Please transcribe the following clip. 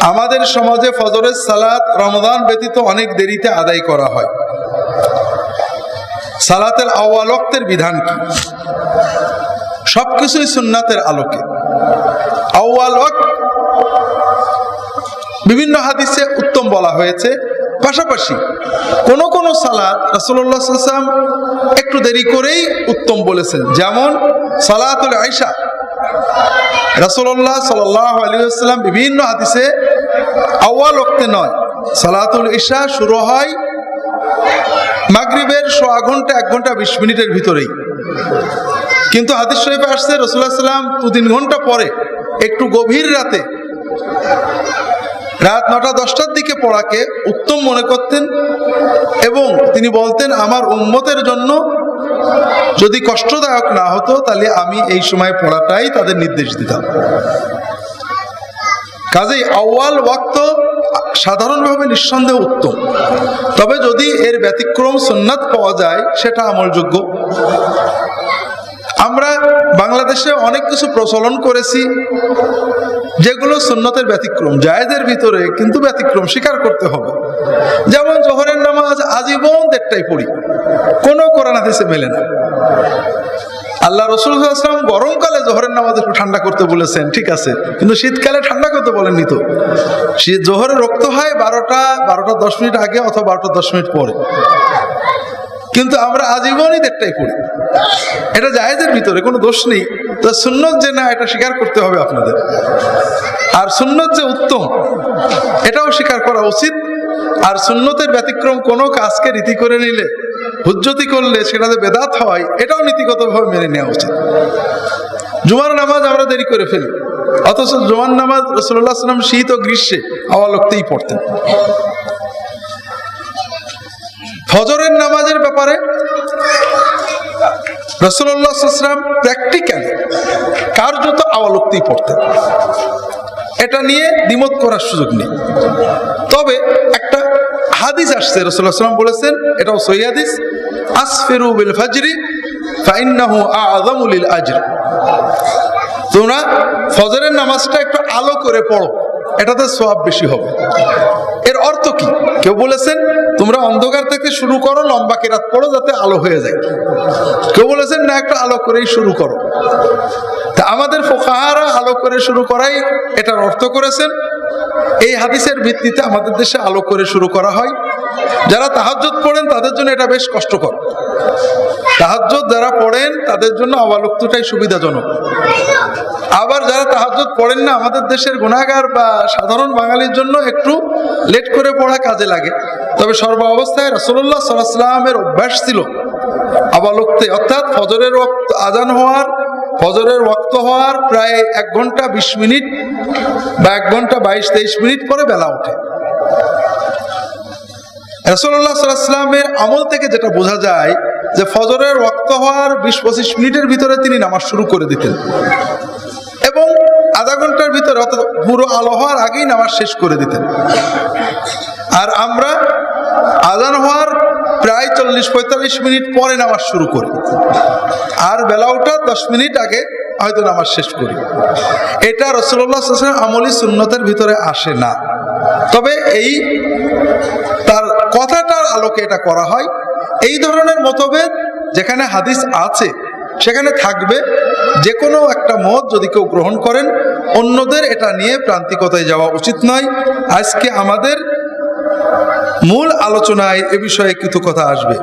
আমাদের সমাজে ফজরের সালাত রমজান ব্যতীত অনেক দেরিতে আদায় করা হয়। সালাতের আওয়ালক্তের বিধান কি? সবকিছুই সুন্নাতের আলোকে। আউয়াল ওয়াক্ত বিভিন্ন হাদিসে উত্তম বলা হয়েছে। পাশাপাশি কোন কোন রাসূলুল্লাহ সাল্লাল্লাহু একটু দেরি করেই উত্তম বলেছেন। যেমন সালাতুল আয়েশা রাসূলুল্লাহ সাল্লাল্লাহু আলাইহি ওয়াসাল্লাম বিভিন্ন হাদিসে আউয়াল ওয়াক্তে নয়, সালাতুল ইশা শুরু হয় মাগরিবের সোয়া ঘণ্টা এক ঘণ্টা বিশ মিনিটের ভিতরেই। কিন্তু হাদিস শরীফে আসছে রসুল্লাহ সাল্লাম দু তিন ঘণ্টা পরে, একটু গভীর রাতে, রাত নটা দশটার দিকে পড়াকে উত্তম মনে করতেন এবং তিনি বলতেন, আমার উন্মতের জন্য যদি কষ্টদায়ক না হতো, তাহলে আমি এই সময় পড়াটাই তাদের নির্দেশ দিতাম। কাজেই আউয়াল ওয়াক্ত সাধারণভাবে নিঃসন্দেহ উত্তম। তবে যদি এর ব্যতিক্রম সুন্নাত পাওয়া যায়, সেটা আমলযোগ্য। আমরা বাংলাদেশে অনেক কিছু প্রচলন করেছি। যেগুলো সুন্নতের ব্যতিক্রম জায়েদের ভিতরে কিন্তু ব্যতিক্রম, স্বীকার করতে হবে। যেমন জোহরের নামাজ আজীবন দেড়টাই পড়ি, কোনো কোরআন হাদিসে মেলে না। আল্লাহ রসুল আসলাম গরমকালে জোহরের নামাজ একটু ঠান্ডা করতে বলেছেন, ঠিক আছে, কিন্তু শীতকালে ঠান্ডা করতে বলেননি তো। শীত জোহরে রক্ত হয় বারোটা বারোটা দশ মিনিট আগে অথবা বারোটা দশ মিনিট পরে। কিন্তু আমরা আজীবনই দেড়টাই পড়ি। এটা জায়েজের ভিতরে, কোনো দোষ নেই। তো সুন্নত যে না, এটা স্বীকার করতে হবে আপনাদের। আর সুন্নত যে উত্তম, এটাও স্বীকার করা উচিত। আর সুন্নতের ব্যতিক্রম কোনো কাজকে রীতি করে নিলে, হুজ্জতি করলে সেটা যে বেদাত হয়, এটাও নীতিগতভাবে মেনে নেওয়া উচিত। জুমার নামাজ আমরা দেরি করে ফেলি, অথচ জুমার নামাজ রসুল্লাহ সাল্লাম শীত ও গ্রীষ্মে আওয়ালক্তেই পড়তেন। ফজরের নামাজের ব্যাপারে রসুল্লাহাম প্র্যাকটিক্যালি কার্যত আওয়ালুক্তি পড়তেন এটা নিয়ে দ্বিমত করার সুযোগ নেই। তবে একটা হাদিস আসছে রসুল্লাহ বলেছেন, এটাও সহি হাদিস, আসফেরু বিল ফাজরি ফাইন্নাহু আযমুল আজর। তোমরা ফজরের নামাজটা একটু আলো করে পড়ো, এটাতে সোয়াব বেশি হবে। এর অর্থ কি? কেউ বলেছেন, তোমরা অন্ধকার থেকে শুরু করো, লম্বা কেরাত পড়ো, যাতে আলো হয়ে যায়। কেউ বলেছেন, না, একটা আলো করেই শুরু করো। তা আমাদের ফোকাহারা আলো করে শুরু করাই এটার অর্থ করেছেন। এই হাদিসের ভিত্তিতে আমাদের দেশে আলো করে শুরু করা হয়। যারা তাহাজ্জুদ পড়েন তাদের জন্য এটা বেশ কষ্টকর। তাহাজ্জুদ যারা পড়েন তাদের জন্য আওয়ালুক্তটাই সুবিধাজনক। আবার যারা তাহাজ্জুদ পড়েন না, আমাদের দেশের গুণাগার বা সাধারণ বাঙালির জন্য একটু লেট করে পড়া কাজে লাগে। তবে সর্ব অবস্থায় রসল্লাহ সাল্লামের অভ্যাস ছিল আবালুক্তে অর্থাৎ ফজরের আজান হওয়ার ফজরের ওক্ত হওয়ার প্রায় এক ঘণ্টা বিশ মিনিট বা এক ঘণ্টা বাইশ তেইশ মিনিট পরে বেলা ওঠে। রসল্লাহ আমল থেকে যেটা বোঝা যায় যে ফজরের রক্ত হওয়ার বিশ পঁচিশ মিনিটের ভিতরে তিনি নামাজ শুরু করে দিতেন এবং আধা ঘণ্টার ভিতরে অর্থাৎ পুরো আলো হওয়ার আগেই নামাজ শেষ করে দিতেন। আর আমরা আজান হওয়ার প্রায় চল্লিশ, পঁয়তাল্লিশ মিনিট পরে নামাজ শুরু করি। আর বেলা ওঠা দশ মিনিট আগে হয়তো নামাজ শেষ করি। এটা রসুল্লাহ আমলি সুন্নতের ভিতরে আসে না। তবে এই তার কথাটার আলোকে এটা করা হয়। এই ধরনের মতভেদ যেখানে হাদিস আছে, সেখানে থাকবে। যে কোনো একটা মত যদি কেউ গ্রহণ করেন, অন্যদের এটা নিয়ে প্রান্তিকতায় যাওয়া উচিত নয়। আজকে আমাদের মূল আলোচনায় এ বিষয়ে কিছু কথা আসবে।